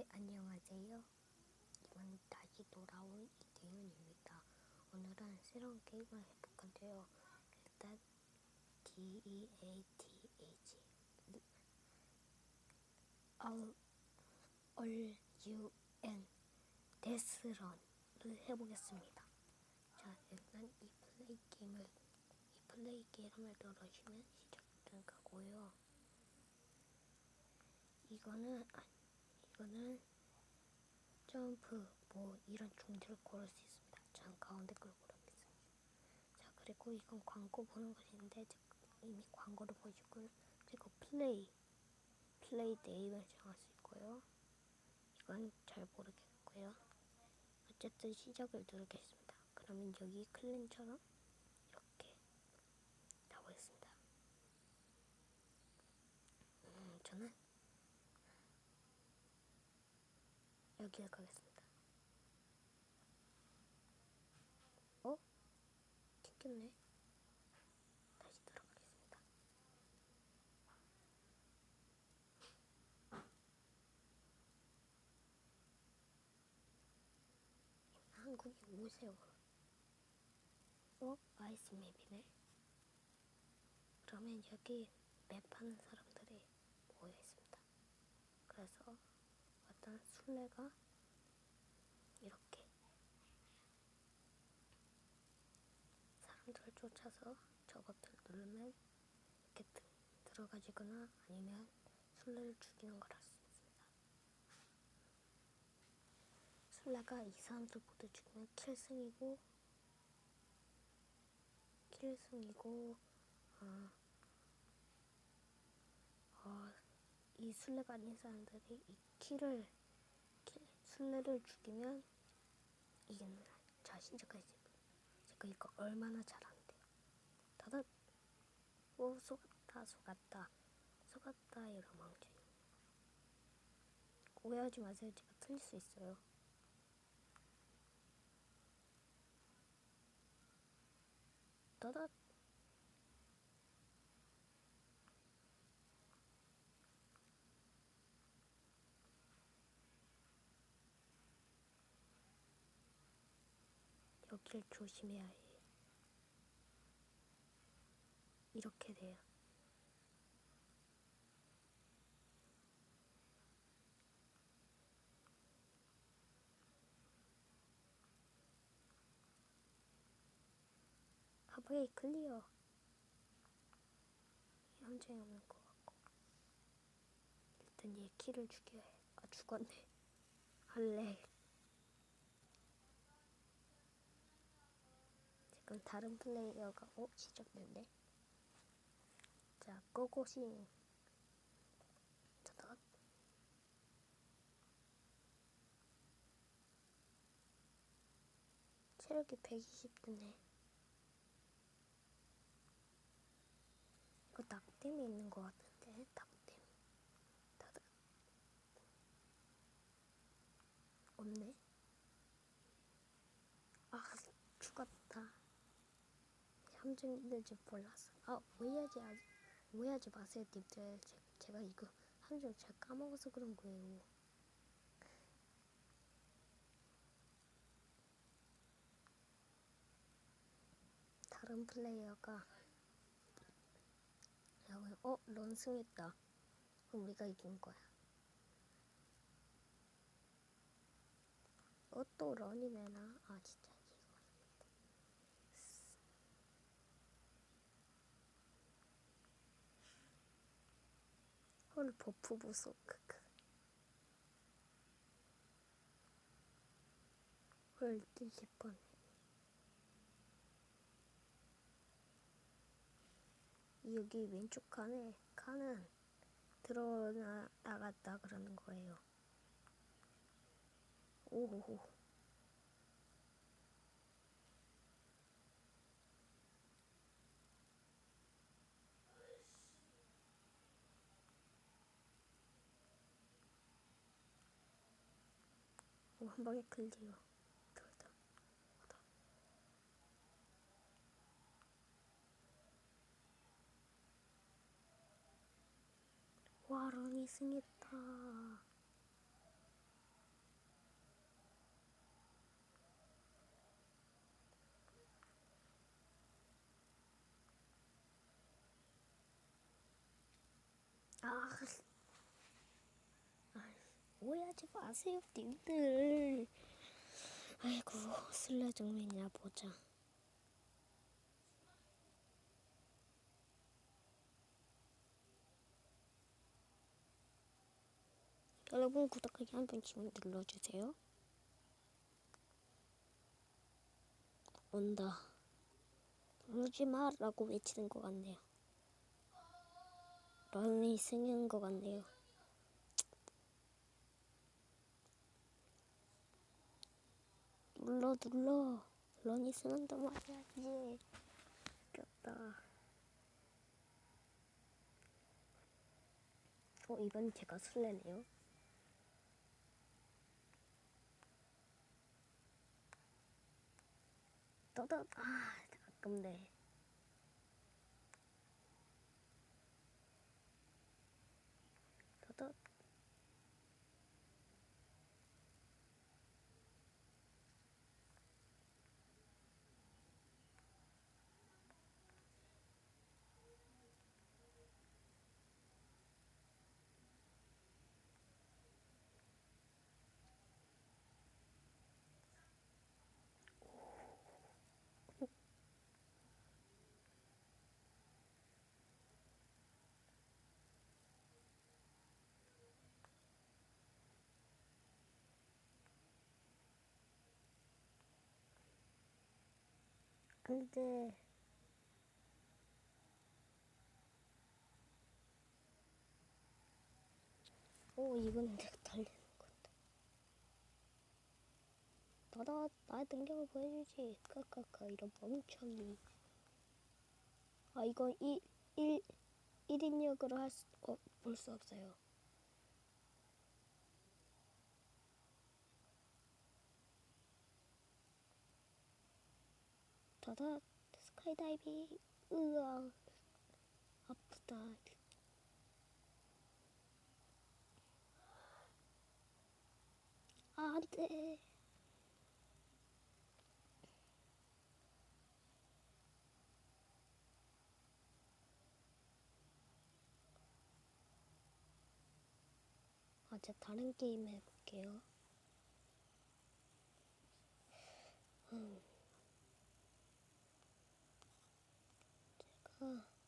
네, 안녕하세요. 이번 다시 돌아온 이태윤입니다. 오늘은 새로운 게임을 해볼 건데요. 일단 D E A T H All 데스런을 해보겠습니다. 자, 일단 이 플레이 게임을 이 플레이 게임을 누르시면 시작된 거고요. 이거는 아, 이거는 점프 뭐 이런 종류를 고를 수 있습니다. 전 가운데 걸 고르겠습니다. 자 그리고 이건 광고 보는 것인데 저- 이미 광고를 보시고 그리고 플레이 플레이 네임을 정할 수 있고요. 이건 잘 모르겠고요. 어쨌든 시작을 누르겠습니다. 그러면 여기 클랜처럼 이렇게 나오겠습니다. 음, 저는 여기에 가겠습니다. 어? 튕겼네. 다시 들어가겠습니다. 한국에 오세요. 어? 아이스 맵이네. 그러면 여기 맵 하는 사람들이 모여 있습니다. 그래서 어떤 술래가 이렇게 사람들을 쫓아서 저 버튼 누르면 이렇게 드, 들어가지거나 아니면 술래를 죽이는 걸 할 수 있습니다. 술래가 이 사람들 모두 죽이면 킬승이고 킬승이고 어, 어, 이 술래가 아닌 사람들이 이 키를 키, 술래를 죽이면 자신자가 있습니다. 제가 이거 얼마나 잘하는데요. 다들 오 속았다 속았다 속았다 이런 망치 오해하지 마세요. 제가 틀릴 수 있어요. 따다 여길 조심해야 해. 이렇게 돼요. 하브웨이 클리어. 현장에 없는 것 같고. 일단 얘 키를 죽여야 해. 아 죽었네. 할래. 지금 다른 플레이어가 어 시작됐네. 자 고고싱. 자다. 체력이 120 드네. 이거 낙댐이 있는 것 같은데 낙댐. 다들 없네. 아 죽었다. 함정 있는 줄 몰랐어. 아 오해하지 아, 오해하지 마세요, 님들. 제, 제가 이거 함정 잘 까먹어서 그런 거예요. 다른 플레이어가 야구에 어 런승했다. 그럼 우리가 이긴 거야. 어 또 런이네나. 아 진짜 헐 버프 보소 크크. 헐 뒤질 뻔. 여기 왼쪽 칸에 칸은 들어나 나갔다 그러는 거예요. 오호호. 한 방에 클리어. 와, 런이 승했다. 오해하지 마세요, 님들. 아이고, 슬래정맨이나 보자. 여러분 구독하기 한 번씩 눌러주세요. 온다. 누르지 마라고 외치는 것 같네요. 런이 승인 것 같네요. 눌러 눌러. 런이 쓰는다 말이야지. 웃겼다. 어 이번 제가 술래네요. 떠다 아 아깝네. 떠다 근데 오 이거는 내가 달리는 건데. 나다 나의 능력을 보여주지. 카카카 이런 멍청이. 아 이건 1, 1, 1인력으로 할 수, 어, 볼 수 없어요 다다 스카이다이빙 으아 아프다 아 안돼 아, 제가 다른 게임 해볼게요. 음. Oh.